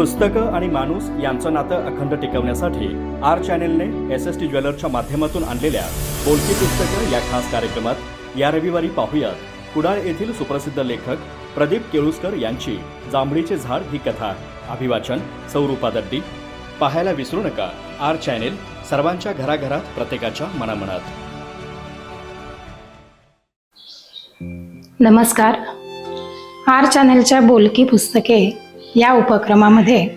पुस्तकं आणि माणूस यांचं नातं अखंड टिकवण्यासाठी आर चॅनेलने एस एस टी ज्वेलरच्या माध्यमातून आणलेल्या बोलकी पुस्तकं या खास कार्यक्रमात या रविवारी पाहूयात. कुडाळ येथील सुप्रसिद्ध लेखक प्रदीप केळुसकर यांची जांभळीचे झाड ही कथा. अभिवाचन सौरूपा दड्डी पाहायला विसरू नका आर चॅनेल सर्वांच्या घराघरात प्रत्येकाच्या मनामनात. नमस्कार. आर चॅनेलच्या बोलकी पुस्तके या उपक्रमामध्ये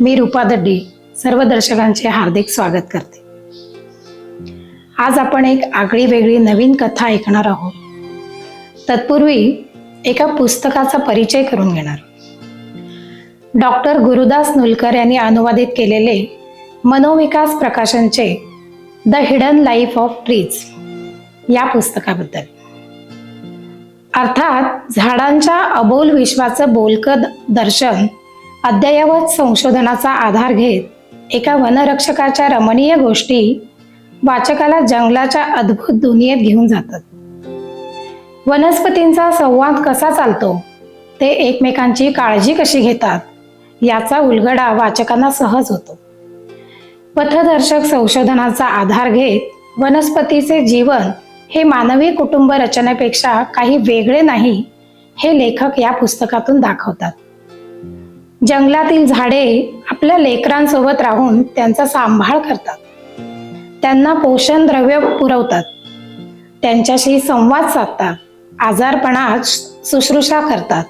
मी रूपा दड्डी सर्व दर्शकांचे हार्दिक स्वागत करते. आज आपण एक आगळी वेगळी नवीन कथा ऐकणार आहोत. तत्पूर्वी एका पुस्तकाचा परिचय करून घेणार. डॉक्टर गुरुदास नुलकर यांनी अनुवादित केलेले Manovikas प्रकाशनचे the hidden life of trees या पुस्तकाबद्दल. अर्थात झाडांच्या अबोल विश्वाचं बोलकं दर्शन अद्ययावत संशोधनाचा आधार घेत एका वनरक्षकाच्या रमणीय गोष्टी वाचकाला जंगलाच्या अद्भुत दुनियेत घेऊन जातात. वनस्पतींचा संवाद कसा चालतो? ते एकमेकांची काळजी कशी घेतात? याचा उलगडा वाचकांना सहज होतो. पथदर्शक संशोधनाचा आधार घेत वनस्पतीचे जीवन हे मानवी कुटुंब रचनेपेक्षा काही वेगळे नाही हे लेखक या पुस्तकातून दाखवतात. जंगलातील झाडे आपल्या लेकरांसोबत राहून त्यांचा सांभाळ करतात. त्यांना पोषण द्रव्य पुरवतात. त्यांच्याशी संवाद साधतात. आजारपणात शुश्रूषा करतात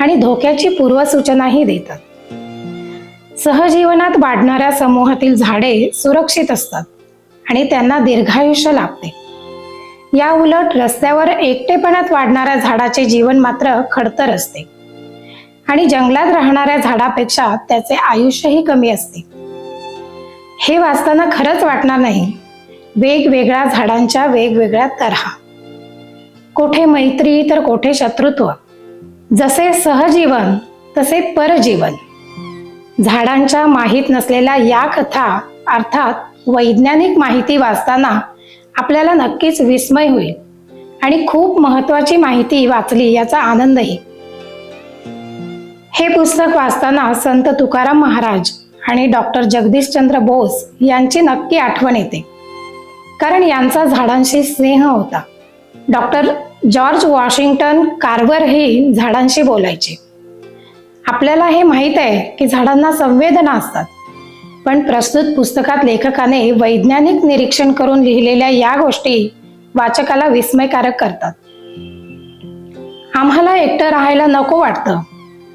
आणि धोक्याची पूर्वसूचनाही देतात. सहजीवनात वाढणाऱ्या समूहातील झाडे सुरक्षित असतात आणि त्यांना दीर्घायुष्य लाभते. या उलट रस्त्यावर एकटेपणात वाढणाऱ्या झाडाचे जीवन मात्र खडतर असते. आणि जंगलात राहणाऱ्या झाडापेक्षा त्याचे आयुष्यही कमी असते. हे वाचताना खरंच वाटणार नाही. वेगवेगळ्या झाडांच्या वेगवेगळ्या तऱ्हा. कोठे मैत्री तर कोठे शत्रुत्व. जसे सहजीवन तसे परजीवन. झाडांच्या माहीत नसलेल्या या कथा अर्थात वैज्ञानिक माहिती वाचताना आपल्याला नक्कीच विस्मय होईल. आणि खूप महत्वाची माहिती वाचली याचा आनंदही. हे पुस्तक वाचताना संत तुकाराम महाराज आणि डॉक्टर जगदीशचंद्र बोस यांची नक्की आठवण येते. कारण यांचा झाडांशी स्नेह होता. डॉक्टर जॉर्ज वॉशिंग्टन कार्वर हे झाडांशी बोलायचे. आपल्याला हे माहीत आहे की झाडांना संवेदना असतात. पण प्रस्तुत पुस्तकात लेखकाने वैज्ञानिक निरीक्षण करून लिहिलेल्या या गोष्टी वाचकाला विस्मयकारक करतात. आम्हाला एकटं राहायला नको वाटतं.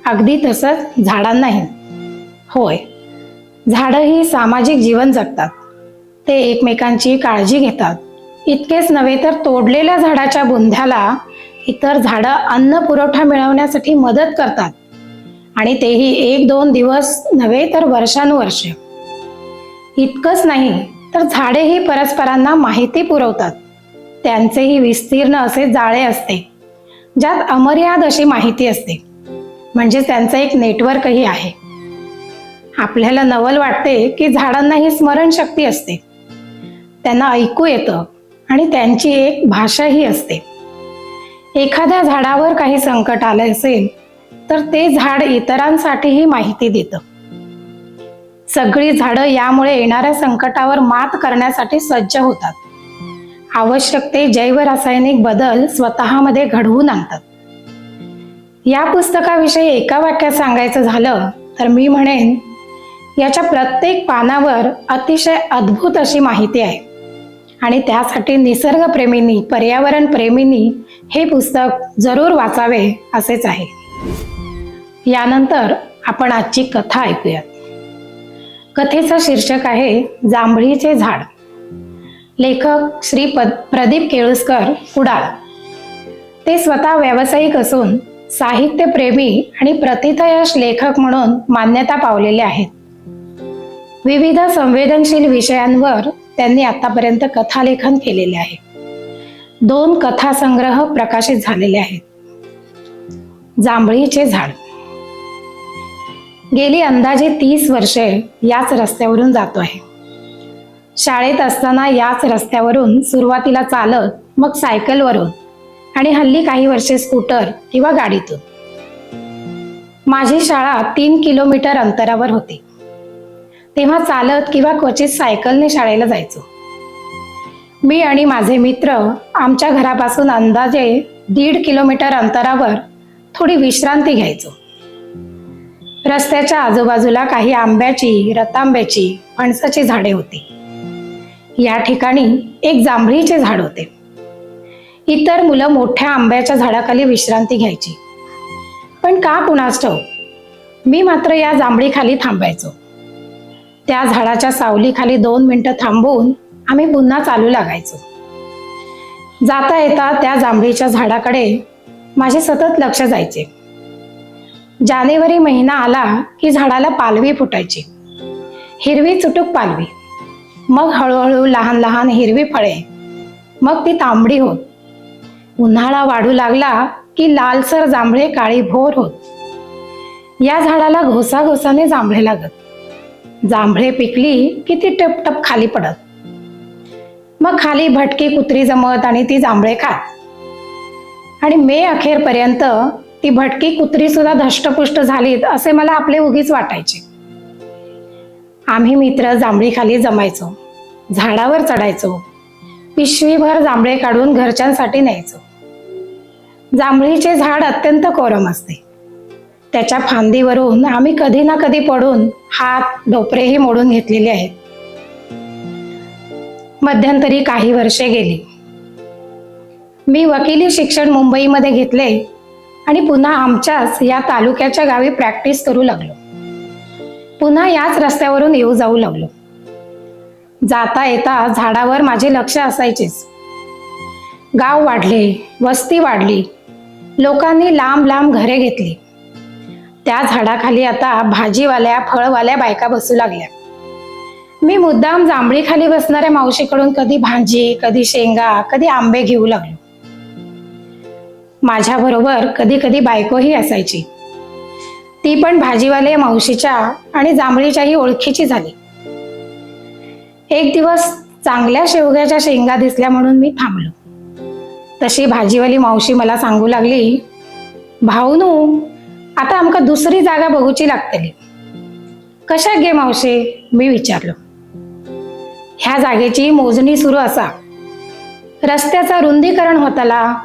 अगदी तसंच झाडांनाही. होय झाडं ही सामाजिक जीवन जगतात. ते एकमेकांची काळजी घेतात. इतकेच नव्हे तर तोडलेल्या झाडाच्या बुंध्याला इतर झाडं अन्न पुरवठा मिळवण्यासाठी मदत करतात. आणि तेही एक दोन दिवस नव्हे तर वर्षानुवर्षे. इतकंच नाही तर झाडेही परस्परांना माहिती पुरवतात. त्यांचेही विस्तीर्ण असे जाळे असते ज्यात अमर्याद अशी माहिती असते. म्हणजे त्यांचं एक नेटवर्कही आहे. आपल्याला नवल वाटते की झाडांना ही स्मरणशक्ती असते. त्यांना ऐकू येतं आणि त्यांची एक भाषाही असते. एखाद्या झाडावर काही संकट आलं असेल तर ते झाड इतरांसाठीही माहिती देतं. सगळी झाडं यामुळे येणाऱ्या संकटावर मात करण्यासाठी सज्ज होतात. आवश्यक ते जैवरासायनिक बदल स्वतःमध्ये घडवून आणतात. या पुस्तकाविषयी एका वाक्यात सांगायचं झालं तर मी म्हणेन याच्या प्रत्येक पानावर अतिशय अद्भुत अशी माहिती आहे. आणि त्यासाठी निसर्गप्रेमींनी पर्यावरण प्रेमींनी हे पुस्तक जरूर वाचावे असेच आहे. यानंतर आपण आजची कथा ऐकूयात. कथेचं शीर्षक आहे जांभळीचे झाड. लेखक श्री पद प्रदीप केळुसकर कुडाळ. ते स्वतः व्यावसायिक असून साहित्यप्रेमी आणि प्रतिथयश लेखक म्हणून मान्यता पावलेले आहेत. विविध संवेदनशील विषयांवर त्यांनी आतापर्यंत कथालेखन केलेले आहे. दोन कथासंग्रह प्रकाशित झालेले आहेत. जांभळीचे झाड. गेली अंदाजे तीस वर्षे याच रस्त्यावरून जातो आहे. शाळेत असताना याच रस्त्यावरून सुरुवातीला चालत मग सायकलवरून आणि हल्ली काही वर्षे स्कूटर किंवा गाडीतून. माझी शाळा तीन किलोमीटर अंतरावर होती. तेव्हा चालत किंवा क्वचित सायकलने शाळेला जायचो. मी आणि माझे मित्र आमच्या घरापासून अंदाजे दीड किलोमीटर अंतरावर थोडी विश्रांती घ्यायचो. रस्त्याच्या आजूबाजूला काही आंब्याची रतांब्याची फणसाची झाडे होती. या ठिकाणी एक जांभळीचे झाड होते. इतर मुलं मोठ्या आंब्याच्या झाडाखाली विश्रांती घ्यायची. पण का कुणास ठाऊक मी मात्र या जांभळीखाली थांबायचो. त्या झाडाच्या सावलीखाली दोन मिनटं थांबून आम्ही पुन्हा चालू लागायचो. जाता येता त्या जांभळीच्या झाडाकडे माझे सतत लक्ष जायचे. जानेवारी महिना आला की झाडाला पालवी फुटायची. हिरवी चुटूक पालवी. मग हळूहळू लहान लहान हिरवी फळे. मग ती तांबडी होत. उन्हाळा वाढू लागला की लालसर जांभळे काळी भोर होत. या झाडाला घोसाघोसाने जांभळे लागत. जांभळे पिकली की ती टपटप खाली पडत. मग खाली भटकी कुत्री जमत आणि ती जांभळे खात. आणि मे अखेरपर्यंत ती भटकी कुत्री सुद्धा धष्टपुष्ट झालीत असे मला आपले उगीच वाटायचे. आम्ही मित्र जांभळीखाली जमायचो झाडावर चढायचो पिशवीभर जांभळे काढून घरच्यांसाठी न्यायचो. जांभळीचे झाड अत्यंत कोरम असते. त्याच्या फांदीवरून आम्ही कधी ना कधी पडून हात ढोपरेही मोडून घेतलेले आहेत. मध्यंतरी काही वर्षे गेली. मी वकिली शिक्षण मुंबईमध्ये घेतले आणि पुन्हा आमच्याच या तालुक्याच्या गावी प्रॅक्टिस करू लागलो. पुन्हा याच रस्त्यावरून येऊ जाऊ लागलो. जाता येता झाडावर माझे लक्ष असायचेच. गाव वाढले वस्ती वाढली. लोकांनी लांब लांब घरे घेतली. त्या झाडाखाली आता भाजीवाल्या फळवाल्या बायका बसू लागल्या. मी मुद्दाम जांभळीखाली बसणाऱ्या मावशीकडून कधी भाजी कधी शेंगा कधी आंबे घेऊ लागलो. माझ्याबरोबर कधी कधी बायकोही असायची. ती पण भाजीवाले मावशीच्या आणि जांभळीच्याही ओळखीची झाली. एक दिवस चांगल्या शेवग्याच्या शेंगा दिसल्या म्हणून मी थांबलो. तशी भाजीवाली मावशी मला सांगू लागली भाऊनू आता आमका दुसरी जागा बघूची लागतली. कशा गे मावशे? मी विचारलो. ह्या जागेची मोजणी सुरू असा. रस्त्याचा रुंदीकरण होताला.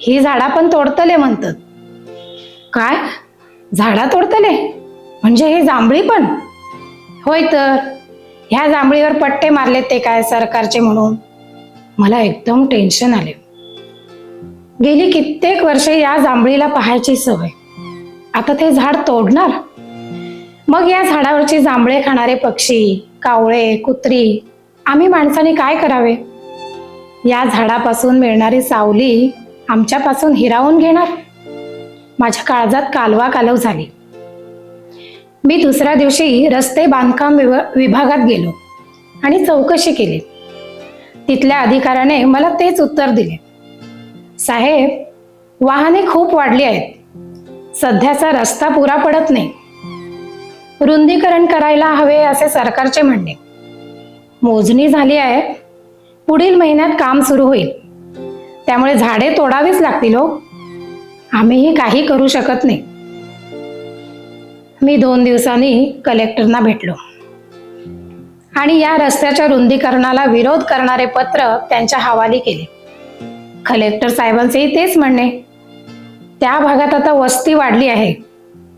ही झाडा पण तोडतले म्हणतात. काय? झाडा तोडतले? म्हणजे ही जांभळी पण? होय तर. ह्या जांभळीवर पट्टे मारले ते काय सरकारचे म्हणून? मला एकदम टेन्शन आले. गेली कित्येक वर्षे या जांभळीला पाहायची सवय. आता ते झाड तोडणार? मग या झाडावरची जांभळे खाणारे पक्षी कावळे कुत्री आम्ही माणसाने काय करावे? या झाडापासून मिळणारी सावली आमच्यापासून हिरावून घेणार? माझ्या काळजात कालवा कालव झाली. मी दुसऱ्या दिवशी रस्ते बांधकाम विभागात गेलो आणि चौकशी केली. तिथल्या अधिकाऱ्याने मला तेच उत्तर दिले. साहेब वाहने खूप वाढली आहेत. सध्याचा रस्ता पुरा पडत नाही. रुंदीकरण करायला हवे असे सरकारचे म्हणणे. मोजणी झाली आहे. पुढील महिन्यात काम सुरू होईल. त्यामुळे झाडे तोडावीच लागतील हो. आम्हीही काही करू शकत नाही. मी दोन दिवसांनी कलेक्टरना भेटलो. आणि या रस्त्याच्या रुंदीकरणाला विरोध करणारे पत्र त्यांच्या हवाली केले. कलेक्टर साहेबांचेही तेच म्हणणे. त्या भागात आता वस्ती वाढली आहे.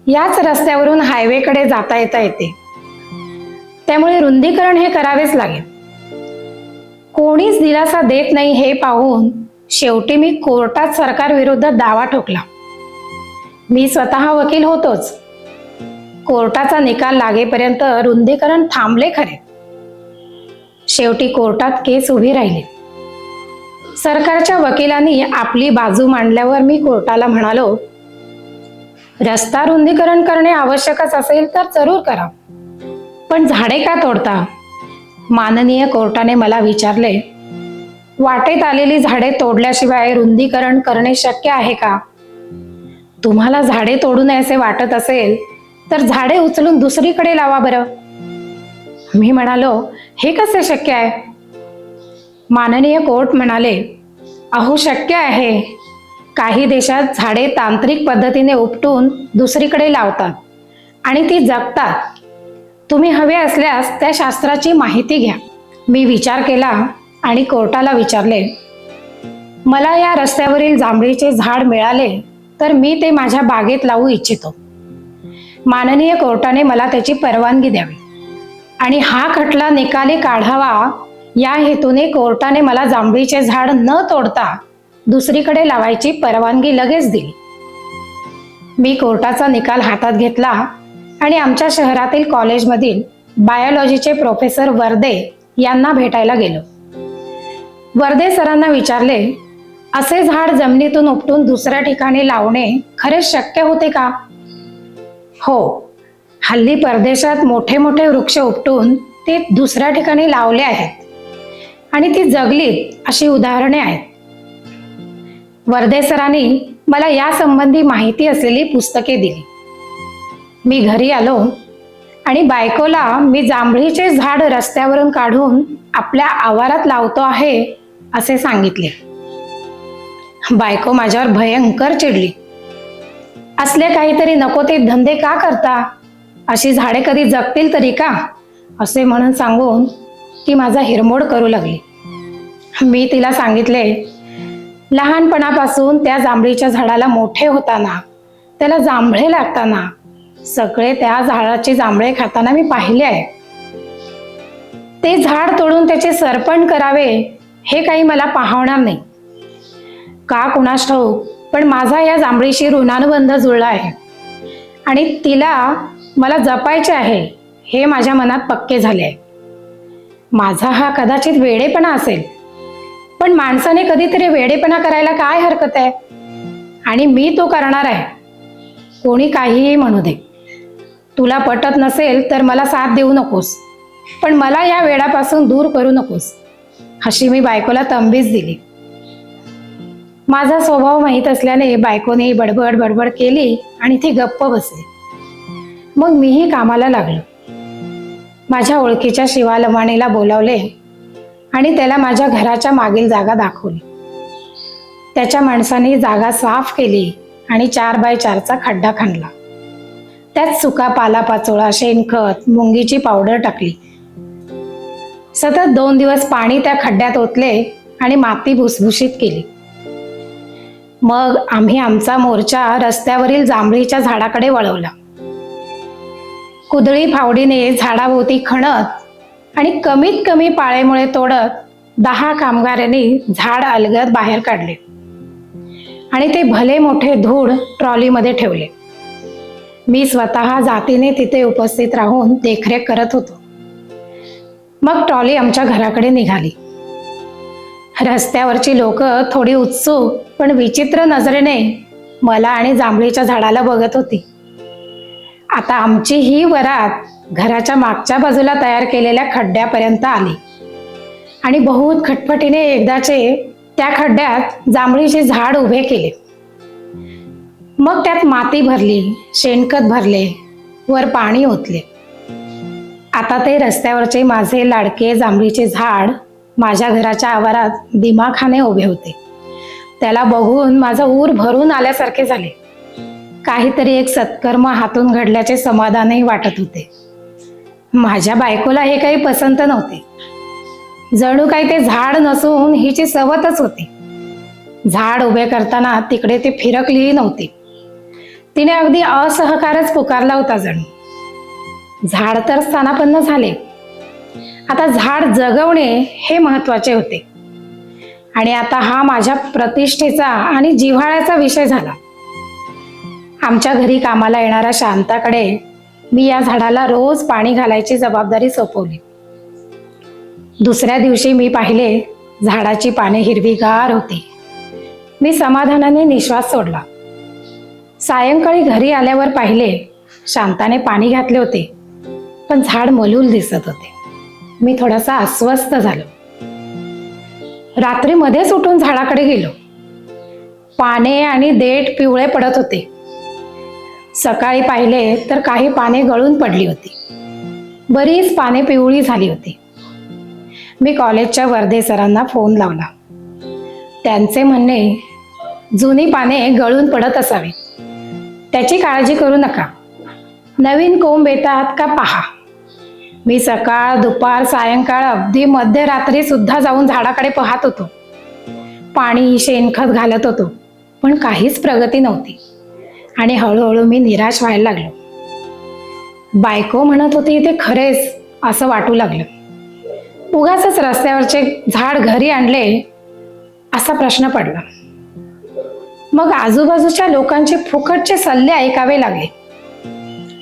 याच रस्त्यावरून हायवेकडे जाता येता येते. त्यामुळे रुंदीकरण हे करावेच लागेल. कोणीच दिलासा देत नाही हे पाहून शेवटी मी कोर्टात सरकार विरुद्ध दावा ठोकला. मी स्वतः वकील होतोच. कोर्टाचा निकाल लागेपर्यंत रुंदीकरण थांबले खरे. शेवटी कोर्टात केस उभी राहिली. सरकारच्या वकिलांनी आपली बाजू मांडल्यावर मी कोर्टाला म्हणालो रस्ता रुंदीकरण करणे आवश्यकच असेल तर जरूर करा. पण झाडे का तोडता? माननीय कोर्टाने मला विचारले वाटेत आलेली झाडे तोडल्याशिवाय रुंदीकरण करणे शक्य आहे का? तुम्हाला झाडे तोडू नये असे वाटत असेल तर झाडे उचलून दुसरीकडे लावा बरं. मी म्हणालो हे कसे शक्य आहे? माननीय कोर्ट म्हणाले अहो शक्य आहे. काही देशात झाडे तांत्रिक पद्धतीने उपटून दुसरीकडे लावतात आणि ती जगतात. तुम्ही हवे असल्यास त्या शास्त्राची माहिती घ्या. मी विचार केला आणि कोर्टाला विचारले मला या रस्त्यावरील जांभळीचे झाड मिळाले तर मी ते माझ्या बागेत लावू इच्छितो. माननीय कोर्टाने मला त्याची परवानगी द्यावी. आणि हा खटला निकाली काढावा या हेतूने कोर्टाने मला जांभळीचे झाड न तोडता दुसरीकडे लावायची परवानगी लगेच दिली. मी कोर्टाचा निकाल हातात घेतला आणि आमच्या शहरातील कॉलेजमधील बायोलॉजीचे प्रोफेसर वर्दे यांना भेटायला गेलो. वर्धे सरांना विचारले असे झाड जमिनीतून उपटून दुसऱ्या ठिकाणी लावणे खरेच शक्य होते का? हो हल्ली परदेशात मोठे मोठे वृक्ष उपटून ते दुसऱ्या ठिकाणी लावले आहेत आणि ती जगलीत अशी उदाहरणे आहेत. वर्धे सरांनी मला यासंबंधी माहिती असलेली पुस्तके दिली. मी घरी आलो आणि बायकोला मी जांभळीचे झाड रस्त्यावरून काढून आपल्या आवारात लावतो आहे असे सांगितले. बायको माझ्यावर भयंकर चिडली. असले काहीतरी नको ते धंदे का करता? अशी झाडे कधी जगतील तरी का? असे म्हणून सांगून ती माझा हिरमोड करू लागली. मी तिला सांगितले लहानपणापासून त्या जांभळीच्या झाडाला मोठे होताना त्याला जांभळे लागताना सगळे त्या झाडाचे जांभळे खाताना मी पाहिले आहे. ते झाड तोडून त्याचे सरपण करावे हे काही मला पाहणार नाही. का कुणास ठाऊक? पण माझा या जांभळीशी ऋणानुबंध जुळला आहे. आणि तिला मला जपायचे आहे हे माझ्या मनात पक्के झाले आहे. माझा हा कदाचित वेडेपणा असेल पण माणसाने कधीतरी वेडेपणा करायला काय हरकत आहे? आणि मी तो करणार आहे. कोणी काहीही म्हणू दे. तुला पटत नसेल तर मला साथ देऊ नकोस. पण मला या वेडापासून दूर करू नकोस. अशी मी बायकोला तंबीच दिली. माझा स्वभाव माहीत असल्याने बायकोने बडबड बडबड केली आणि ती गप्प बसली. मग मीही कामाला लागलो. माझ्या ओळखीच्या शिवालमाणीला बोलावले आणि त्याला माझ्या घराच्या मागील जागा दाखवली. त्याच्या माणसाने जागा साफ केली आणि चार बाय चारचा खड्डा खणला त्यात सुका पालापाचोळा शेणखत मुंगीची पावडर टाकली. सतत दोन दिवस पाणी त्या खड्ड्यात ओतले आणि माती भुसभुशीत केली. मग आम्ही आमचा मोर्चा रस्त्यावरील जांभळीच्या झाडाकडे वळवला. कुदळी फावडीने झाडाभोवती खणत आणि कमीत कमी पाळेमुळे तोडत दहा कामगारांनी झाड अलगद बाहेर काढले आणि ते भले मोठे धूळ ट्रॉलीमध्ये ठेवले. मी स्वतः जातीने तिथे उपस्थित राहून देखरेख करत होतो. मग ट्रॉली आमच्या घराकडे निघाली. रस्त्यावरची लोक थोडी उत्सुक पण विचित्र नजरेने मला आणि जांभळीच्या झाडाला बघत होती. आता आमची ही वरात घराच्या मागच्या बाजूला तयार केलेल्या खड्ड्यापर्यंत आली. आणि बहुत खटपटीने एकदाचे त्या खड्ड्यात जांभळीचे झाड उभे केले. मग त्यात माती भरली शेणखत भरले वर पाणी ओतले. आता ते रस्त्यावरचे माझे लाडके जांभळीचे झाड माझ्या घराच्या आवारात दिमाखाने उभे होते. त्याला बघून माझं ऊर भरून आल्यासारखे झाले. काहीतरी एक सत्कर्म हातून घडल्याचे समाधानही वाटत होते. माझ्या बायकोला हे काही पसंत नव्हते. जणू काही ते झाड नसून हिची सवतच होती. झाड उभे करताना तिकडे ते फिरकलीही नव्हती. तिने अगदी असहकारच पुकारला होता जणू. झाड तर स्थानापन्न झाले. आता झाड जगवणे हे महत्त्वाचे होते. आणि आता हा माझ्या प्रतिष्ठेचा आणि जिव्हाळ्याचा विषय झाला. आमच्या घरी कामाला येणाऱ्या शांताकडे मी या झाडाला रोज पाणी घालायची जबाबदारी सोपवली. दुसऱ्या दिवशी मी पाहिले झाडाची पाने हिरवीगार होती. मी समाधानाने निश्वास सोडला. सायंकाळी घरी आल्यावर पाहिले शांताने पाणी घातले होते. पण झाड मलूल दिसत होते. मी थोडासा अस्वस्थ झालो. रात्री मध्येच उठून झाडाकडे गेलो. पाने आणि देठ पिवळे पडत होते. सकाळी पाहिले तर काही पाने गळून पडली होती. बरीच पाने पिवळी झाली होती. मी कॉलेजच्या वर्धे सरांना फोन लावला. त्यांचे म्हणणे जुनी पाने गळून पडत असावी त्याची काळजी करू नका. नवीन कोंब येतात का पहा. मी सकाळ दुपार सायंकाळ अगदी मध्यरात्री सुद्धा जाऊन झाडाकडे पाहत होतो. पाणी शेणखत घालत होतो पण काहीच प्रगती नव्हती. आणि हळूहळू मी निराश व्हायला लागलो. बायको म्हणत होती ते खरेच असं वाटू लागलं. उगाच रस्त्यावरचे झाड घरी आणले असा प्रश्न पडला. मग आजूबाजूच्या लोकांचे फुकटचे सल्ले ऐकावे लागले.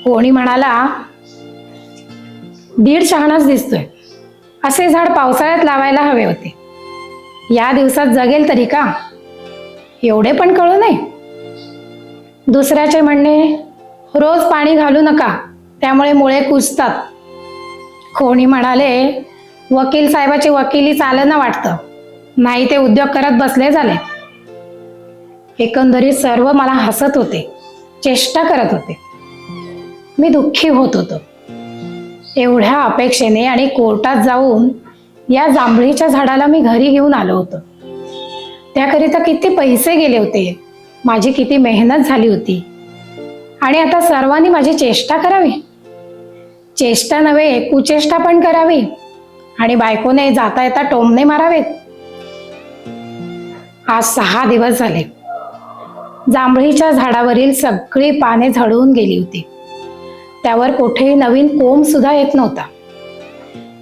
कोणी म्हणाला दीड शहाणाच दिसतोय. असे झाड पावसाळ्यात लावायला हवे होते. या दिवसात जगेल तरी का? एवढे पण कळू नये. दुसऱ्याचे म्हणणे रोज पाणी घालू नका त्यामुळे मुळे कुजतात. कोणी म्हणाले वकील साहेबाची वकिली चालना वाटतं. नाही ते उद्योग करत बसले झाले. एकंदरीत सर्व मला हसत होते चेष्टा करत होते. मी दुःखी होत होतो. एवढ्या अपेक्षेने आणि कोर्टात जाऊन या जांभळीच्या झाडाला मी घरी घेऊन आलो होतो. त्याकरिता किती पैसे गेले होते? माझी किती मेहनत झाली होती? आणि आता सर्वांनी माझी चेष्टा करावी? चेष्टा नव्हे कुचेष्टा पण करावी. आणि बायकोने जाता येता टोमने मारावेत. आज सहा दिवस झाले. जांभळीच्या झाडावरील सगळी पाने झडून गेली होती. त्यावर कुठेही नवीन कोंब सुद्धा येत नव्हता.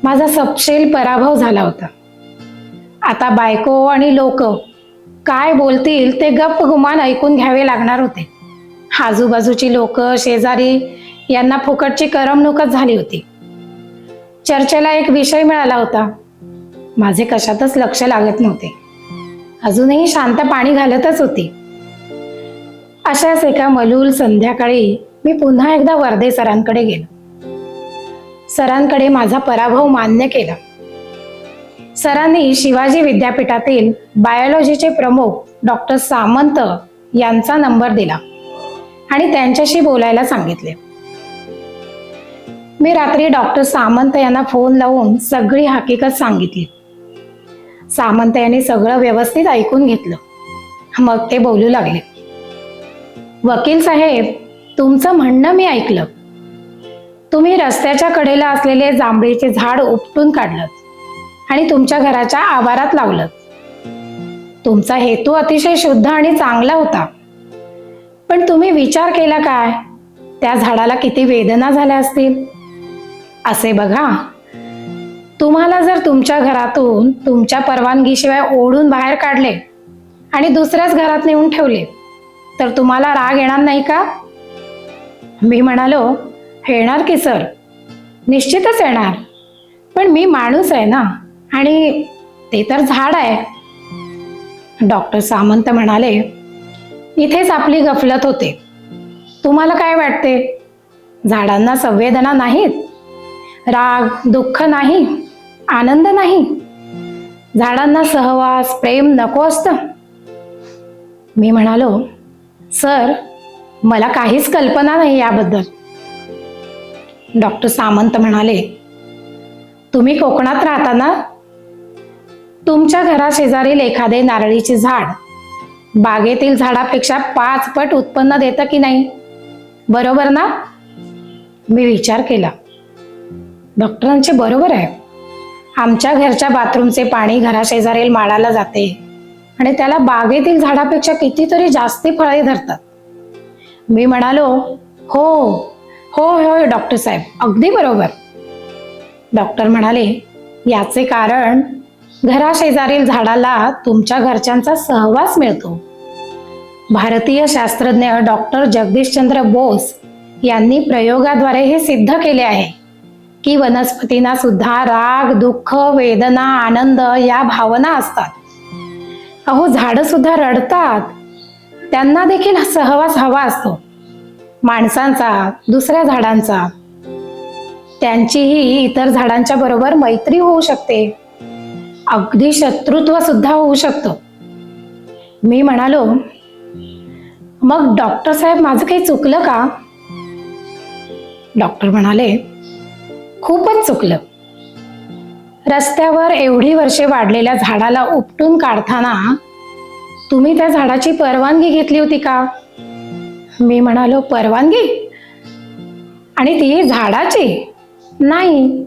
माझा सपशेल पराभव झाला होता. आता बायको आणि लोक काय बोलतील ते गप्प गुमान ऐकून घ्यावे लागणार होते. आजूबाजूची लोक शेजारी यांना फुकटची करमणूकच झाली होती. चर्चेला एक विषय मिळाला होता. माझे कशातच लक्ष लागत नव्हते. अजूनही शांत पाणी घालतच होती. अशाच एका मलूल संध्याकाळी मी पुन्हा एकदा वर्धे सरांकडे गेलो. सरांकडे माझा पराभव मान्य केला. सरांनी शिवाजी विद्यापीठातील बायोलॉजीचे प्रमुख डॉक्टर सामंत यांचा नंबर दिला आणि त्यांच्याशी बोलायला सांगितले. मी रात्री डॉक्टर सामंत यांना फोन लावून सगळी हकीकत सांगितली. सामंत यांनी सगळं व्यवस्थित ऐकून घेतलं. मग ते बोलू लागले. वकील साहेब तुमचं म्हणणं मी ऐकलं. तुम्ही रस्त्याच्या कडेला असलेले जांभळीचे झाड उपटून काढलं आणि तुमच्या घराच्या आवारात लावलं. तुमचा हेतू अतिशय शुद्ध आणि चांगला होता. पण तुम्ही विचार केला काय? त्या झाडाला किती वेदना झाल्या असतील? असे बघा. तुम्हाला जर तुमच्या घरातून तुमच्या परवानगीशिवाय ओढून बाहेर काढले आणि दुसऱ्याच घरात नेऊन ठेवले तर तुम्हाला राग येणार नाही का? मी म्हणालो येणार की सर? निश्चितच येणार. पण मी माणूस आहे ना आणि ते तर झाड आहे. डॉक्टर सामंत म्हणाले इथेच आपली गफलत होते. तुम्हाला काय वाटते? झाडांना संवेदना नाहीत? राग दुःख नाही? आनंद नाही? झाडांना सहवास प्रेम नको असतं? मी म्हणालो सर मला काहीच कल्पना नाही याबद्दल. डॉक्टर सामंत म्हणाले तुम्ही कोकणात राहता ना? तुमच्या घराशेजारील एखादे नारळीचे झाड. बागेतील झाडापेक्षा पाच पट उत्पन्न देतं की नाही? बरोबर ना? मी विचार केला. डॉक्टरांचे बरोबर आहे. आमच्या घरच्या बाथरूमचे पाणी घराशेजारील माळाला जाते आणि त्याला बागेतील झाडापेक्षा कितीतरी जास्ती फळे धरतात. मी म्हणालो हो हो होय डॉक्टर साहेब अगदी बरोबर. डॉक्टर म्हणाले याचे कारण घराशेजारील झाडाला तुमच्या घरच्यांचा सहवास मिळतो. भारतीय शास्त्रज्ञ डॉक्टर जगदीशचंद्र बोस यांनी प्रयोगाद्वारे हे सिद्ध केले आहे की वनस्पतींना सुद्धा राग दुःख वेदना आनंद या भावना असतात. अहो झाडं सुद्धा रडतात. त्यांना देखील सहवास हवा असतो. माणसांचा दुसऱ्या झाडांचा. त्यांचीही इतर झाडांच्या बरोबर मैत्री होऊ शकते. अगदी शत्रुत्व सुद्धा होऊ शकतं. मी म्हणालो मग डॉक्टर साहेब माझं काही चुकलं का? डॉक्टर म्हणाले खूपच चुकलं. रस्त्यावर एवढी वर्षे वाढलेल्या झाडाला उपटून काढताना तुम्ही त्या झाडाची परवानगी घेतली होती का? मी म्हणालो परवानगी? आणि ती झाडाची? नाही.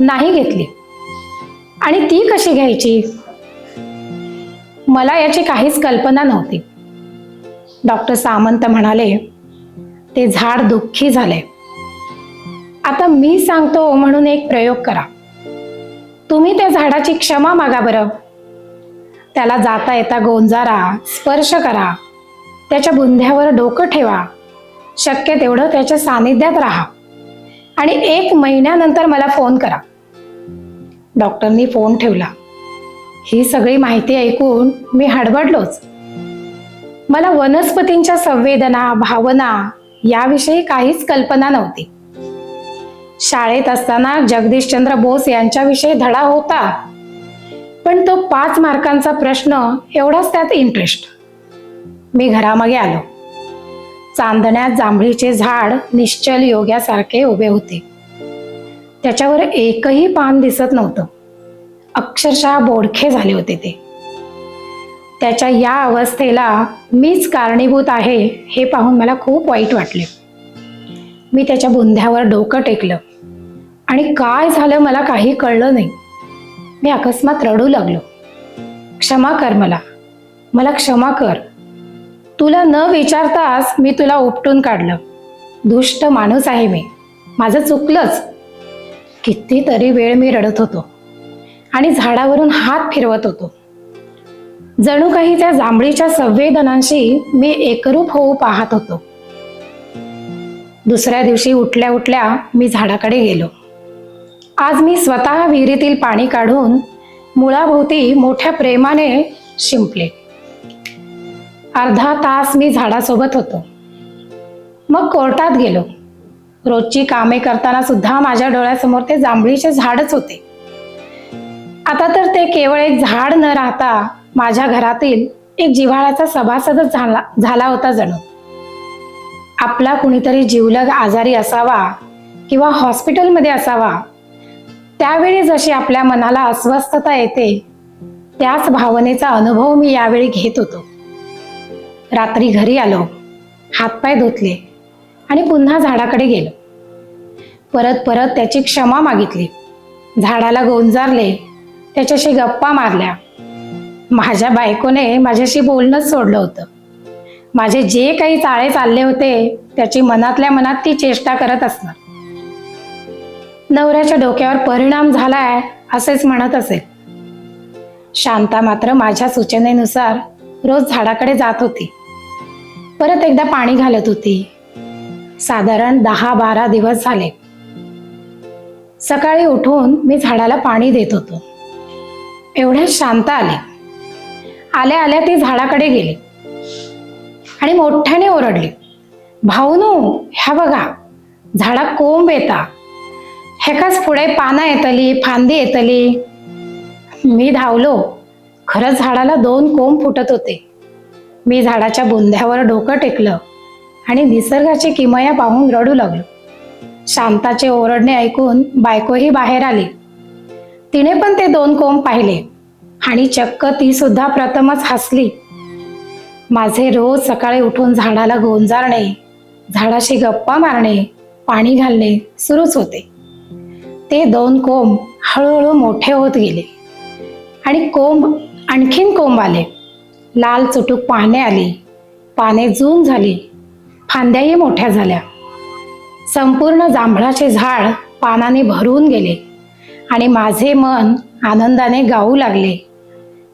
नाही घेतली. आणि ती कशी घ्यायची? मला याची काहीच कल्पना नव्हती. डॉक्टर सामंत म्हणाले ते झाड दुःखी झाले आता मी सांगतो म्हणून एक प्रयोग करा. तुम्ही त्या झाडाची क्षमा मागा बरं. त्याला जाता येता गोंजारा स्पर्श करा. त्याच्या बुंध्यावर डोकं ठेवा. शक्य तेवढं त्याच्या सानिध्यात राहा. आणि एक महिन्यानंतर मला फोन करा. डॉक्टरनी फोन ठेवला. ही सगळी माहिती ऐकून मी हडबडलोच. मला वनस्पतींच्या संवेदना भावना याविषयी काहीच कल्पना नव्हती. शाळेत असताना जगदीशचंद्र बोस यांच्याविषयी धडा होता. पण तो पाच मार्कांचा प्रश्न एवढाच त्यात इंटरेस्ट मी घरामागे आलो. चांदण्यात जांभळीचे झाड निश्चल योग्यासारखे उभे होते. त्याच्यावर एकही पान दिसत नव्हतं. अक्षरशः बोडखे झाले होते ते. त्याच्या या अवस्थेला मीच कारणीभूत आहे हे पाहून मला खूप वाईट वाटले. मी त्याच्या बुंध्यावर डोकं टेकलं. आणि काय झालं मला काही कळलं नाही. मी अकस्मात रडू लागलो. क्षमा कर मला. मला क्षमा कर. तुला न विचारताच मी तुला उपटून काढलं. दुष्ट माणूस आहे मी. माझं चुकलंच. कितीतरी वेळ मी रडत होतो आणि झाडावरून हात फिरवत होतो. जणू काही त्या जांभळीच्या संवेदनांशी मी एकरूप होऊ पाहत होतो. दुसऱ्या दिवशी उठल्या उठल्या मी झाडाकडे गेलो. आज मी स्वतः विहिरीतील पाणी काढून मुळाभोवती मोठ्या प्रेमाने शिंपले. अर्धा तास मी झाडासोबत होतो. मग कोर्टात गेलो. रोजची कामे करताना सुद्धा माझ्या डोळ्यासमोर ते जांभळीचे झाडच होते. आता तर ते केवळ एक झाड न राहता माझ्या घरातील एक जिव्हाळ्याचा सभासदच झाला झाला होता जणू. आपला कुणीतरी जीवलग आजारी असावा किंवा हॉस्पिटलमध्ये असावा त्यावेळी जशी आपल्या मनाला अस्वस्थता येते त्याच भावनेचा अनुभव मी यावेळी घेत होतो. रात्री घरी आलो हातपाय धुतले आणि पुन्हा झाडाकडे गेलो. परत परत त्याची क्षमा मागितली. झाडाला गोंजारले त्याच्याशी गप्पा मारल्या. माझ्या बायकोने माझ्याशी बोलणंच सोडलं होतं. माझे जे काही चाळे चालले होते त्याची मनातल्या मनात ती चेष्टा करत असणार. नवऱ्याच्या डोक्यावर परिणाम झालाय असेच म्हणत असेल शांता मात्र माझ्या सूचनेनुसार रोज झाडाकडे जात होती. परत एकदा पाणी घालत होती. साधारण दहा बारा दिवस झाले. सकाळी उठून मी झाडाला पाणी देत होतो. एवढ्यात शांत आली. आल्या आल्या ती झाडाकडे गेली. आणि मोठ्याने ओरडली. भाऊनू ह्या बघा झाडा कोंब येता हेकाच पुढे पानं येतली फांदी येतली. मी धावलो. खरंच झाडाला दोन कोंब फुटत होते. मी झाडाच्या बुंध्यावर डोकं टेकलं आणि निसर्गाची किमया पाहून रडू लागलो. शांताचे ओरडणे ऐकून बायकोही बाहेर आली. तिने पण ते दोन कोंब पाहिले आणि चक्क ती सुद्धा प्रथमच हसली. माझे रोज सकाळी उठून झाडाला गोंजारणे झाडाशी गप्पा मारणे पाणी घालणे सुरूच होते. ते दोन कोंब हळूहळू मोठे होत गेले. आणि कोंब आणखीन कोंब आले. लाल चुटूक पाने आली. पाने जून झाली. फांद्याही मोठ्या झाल्या. संपूर्ण जांभळाचे झाड पानाने भरून गेले. आणि माझे मन आनंदाने गाऊ लागले.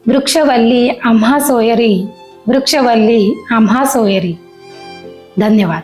वृक्षवल्ली आम्हा सोयरी वृक्षवल्ली आम्हा सोयरी. धन्यवाद.